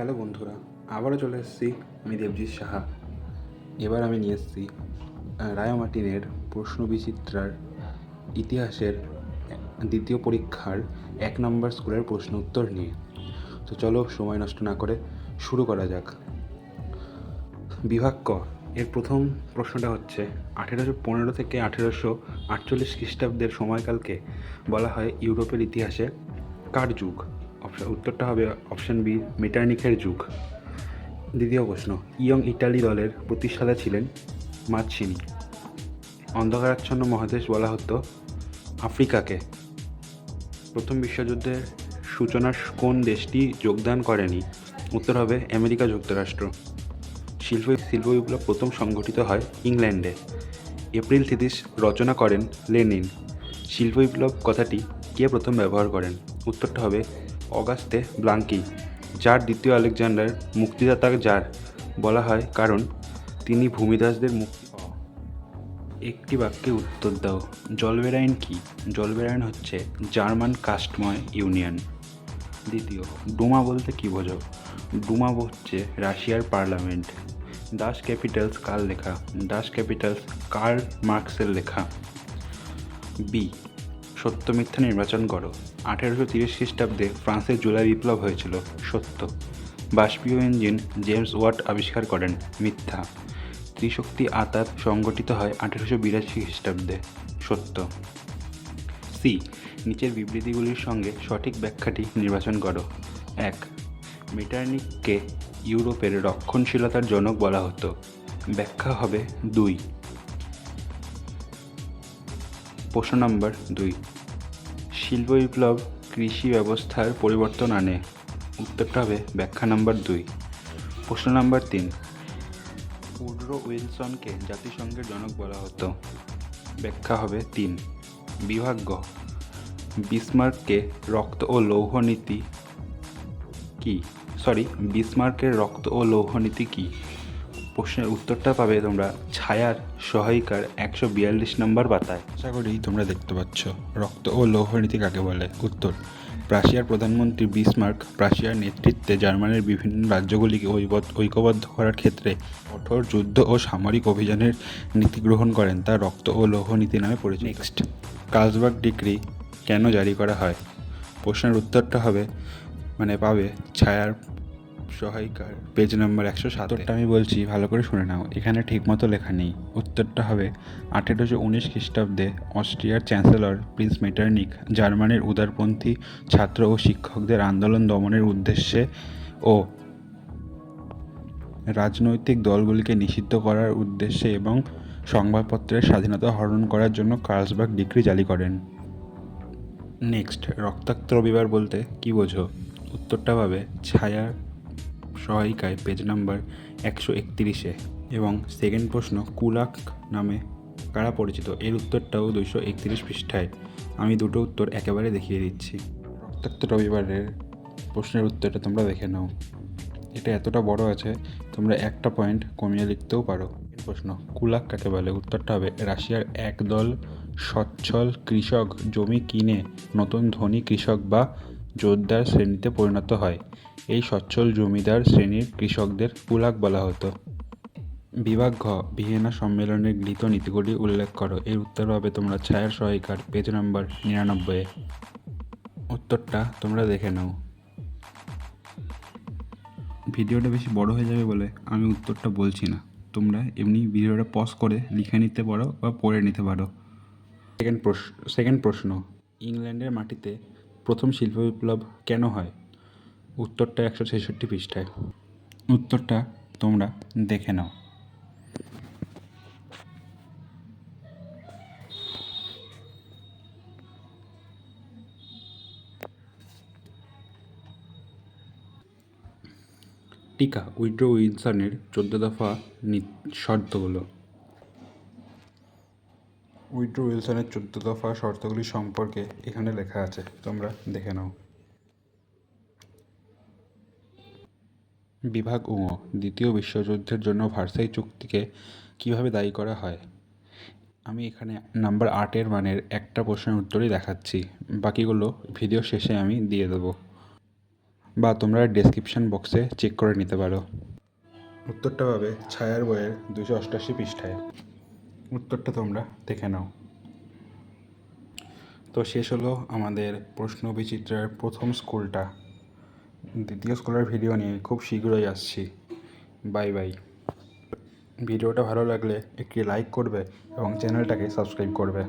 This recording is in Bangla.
হ্যালো বন্ধুরা আবারও চলে এসেছি আমি দেবজিৎ সাহা। এবার আমি নিয়ে এসেছি আহ, রায়মার্টিনের প্রশ্ন বিচিত্রার ইতিহাসের দ্বিতীয় পরীক্ষার এক নম্বর স্কুলের প্রশ্ন উত্তর নিয়ে। তো চলো সময় নষ্ট না করে শুরু করা যাক। বিভাগ ক এর প্রথম প্রশ্নটা হচ্ছে আঠেরোশো পনেরো থেকে আঠেরোশো আটচল্লিশ খ্রিস্টাব্দের সময়কালকে বলা হয় ইউরোপের ইতিহাসে কার যুগ? উত্তরটা হবে অপশন বি মেটার্নিকের যুগ। দ্বিতীয় প্রশ্ন, ইয়ং ইটালি দলের প্রতিষ্ঠাতা ছিলেন মাতসিনি অন্ধকারাচ্ছন্ন মহাদেশ বলা হতো আফ্রিকাকে। প্রথম বিশ্বযুদ্ধের সূচনার কোন দেশটি যোগদান করেনি? উত্তর হবে আমেরিকা যুক্তরাষ্ট্র। শিল্প শিল্প বিপ্লব প্রথম সংগঠিত হয় ইংল্যান্ডে। এপ্রিল থিতিস রচনা করেন লেনিন। শিল্প বিপ্লব কথাটি কে প্রথম ব্যবহার করেন? উত্তরটা হবে অগাস্তে ব্লাঙ্কি, যার দ্বিতীয় আলেকজান্ডার মুক্তিদাতা যার বলা হয় কারণ তিনি ভূমিদাসদের মুক্তি একটি বাক্যে উত্তর দাও জলবেরাইন কি? জলবেরাইন হচ্ছে জার্মান কাস্টময় ইউনিয়ন। দ্বিতীয়, ডুমা বলতে কী বোঝো? ডুমা হচ্ছে রাশিয়ার পার্লামেন্ট। ডাস ক্যাপিটালস কার লেখা? ডাস ক্যাপিটালস কার্ল মার্কসের লেখা। বি, সত্য মিথ্যা নির্বাচন করো। আঠেরোশো তিরিশ খ্রিস্টাব্দে ফ্রান্সের জুলাই বিপ্লব হয়েছিল, সত্য। বাষ্পীয় ইঞ্জিন জেমস ওয়াট আবিষ্কার করেন, মিথ্যা। ত্রিশক্তি আতাত সংগঠিত হয় আঠেরোশো বিরাশি খ্রিস্টাব্দে, সত্য। সি, নিচের বিবৃতিগুলির সঙ্গে সঠিক ব্যাখ্যাটি নির্বাচন করো। এক, মেটার্নিককে ইউরোপের রক্ষণশীলতার জনক বলা হতো। ব্যাখ্যা হবে দুই। প্রশ্ন নম্বর দুই শিল্প বিপ্লব কৃষি ব্যবস্থার পরিবর্তন আনে। উত্তরটা হবে ব্যাখ্যা নাম্বার দুই। প্রশ্ন নাম্বার তিন। উড্রো উইলসনকে জাতিসংঘের জনক বলা হতো। ব্যাখ্যা হবে তিন। বিভাগ্য। বিসমার্ককে রক্ত ও লৌহ নীতি কি? সরি, বিসমার্কের রক্ত ও লৌহ নীতি কি? প্রশ্নের উত্তরটা পাবে তোমরা ছায়ার সহায়িকার একশো বিয়াল্লিশ নম্বর পাতায়। আশা করি তোমরা দেখতে পাচ্ছ। রক্ত ও লৌহনীতি কাকে বলে? উত্তর রাশিয়ার প্রধানমন্ত্রী বিসমার্ক রাশিয়ার নেতৃত্বে জার্মানির বিভিন্ন রাজ্যগুলিকে ঐক্যবদ্ধ করার ক্ষেত্রে কঠোর যুদ্ধ ও সামরিক অভিযানের নীতি গ্রহণ করেন তা রক্ত ও লৌহ নীতি নামে পরিচিত। নেক্সট কালসবার্গ ডিগ্রি কেন জারি করা হয়? প্রশ্নের উত্তরটা হবে মানে পাবে ছায়ার সহায়িকার। পেজ নাম্বার একশো সাতটা আমি বলছি, ভালো করে শুনে নাও। এখানে ঠিকমতো লেখা নেই। উত্তরটা হবে, আঠেরোশো উনিশ খ্রিস্টাব্দে অস্ট্রিয়ার চ্যান্সেলর প্রিন্স মেটার্নিক জার্মানির উদারপন্থী ছাত্র ও শিক্ষকদের আন্দোলন দমনের উদ্দেশ্যে ও রাজনৈতিক দলগুলিকে নিষিদ্ধ করার উদ্দেশ্যে এবং সংবাদপত্রের স্বাধীনতা হরণ করার জন্য কার্লসবার্গ ডিগ্রি জারি করেন। নেক্সট, রক্তাক্ত রবিবার বলতে কি বোঝো? উত্তরটা পাবে, ছায়ার সহায়িকায় পেজ নাম্বার একশো একত্রিশে এবং সেকেন্ড প্রশ্ন, কুলাক নামে কারা পরিচিত? এর উত্তরটাও দুইশো একত্রিশ পৃষ্ঠায়। আমি দুটো উত্তর একেবারে দেখিয়ে দিচ্ছি। রক্তাক্ত রবিবারের প্রশ্নের উত্তরটা তোমরা দেখে নাও। এটা এতটা বড় আছে, তোমরা একটা পয়েন্ট কমিয়ে লিখতেও পারো। প্রশ্ন, কুলাক কাকে বলে? উত্তরটা হবে, রাশিয়ার একদল সচ্ছল কৃষক জমি কিনে নতুন ধনী কৃষক বা জোরদার শ্রেণীতে পরিণত হয়। এই সচ্ছল জমিদার শ্রেণির কৃষকদের কুলাক বলা হতো। বিভাগ ঘ, ভিয়েনা সম্মেলনের গৃহীত নীতিগুলি উল্লেখ করো। এর উত্তর হবে তোমরা ছায়ার সহায়িকার পেজ নাম্বার নিরানব্বই উত্তরটা তোমরা দেখে নাও। ভিডিওটা বেশি বড় হয়ে যাবে বলে আমি উত্তরটা বলছি না। তোমরা এমনি ভিডিওটা পজ করে লিখে নিতে পারো বা পড়ে নিতে পারো। সেকেন্ড প্রশ্ন সেকেন্ড প্রশ্ন। ইংল্যান্ডের মাটিতে প্রথম শিল্প বিপ্লব কেন হয়? উত্তরটা একশো ছেষট্টি পৃষ্ঠায়। উত্তরটা তোমরা দেখে নাও। টিকা উইড্রো উইলসনের চোদ্দ দফা শর্তগুলো উইড্রো উইলসনের চোদ্দ দফা শর্তগুলি সম্পর্কে এখানে লেখা আছে। তোমরা দেখে নাও। বিভাগ উঙ দ্বিতীয় বিশ্বযুদ্ধের জন্য ভার্সাই চুক্তিকে কীভাবে দায়ী করা হয়? আমি এখানে নাম্বার আটের মানের একটা প্রশ্নের উত্তরই দেখাচ্ছি। বাকিগুলো ভিডিও শেষে আমি দিয়ে দেবো। বা তোমরা ডেসক্রিপশন বক্সে চেক করে নিতে পারো। উত্তরটা পাবে ছায়ার বইয়ের দুশো অষ্টাশি পৃষ্ঠায়। উত্তরটা তোমরা দেখে নাও। তো শেষ হলো আমাদের প্রশ্ন বিচিত্রের প্রথম স্কুলটা। দ্বিতীয় স্কুলের ভিডিও নিয়ে খুব শীঘ্রই আসছি। বাই বাই ভিডিওটা ভালো লাগলে একটি লাইক করবে এবং চ্যানেলটাকে সাবস্ক্রাইব করবে।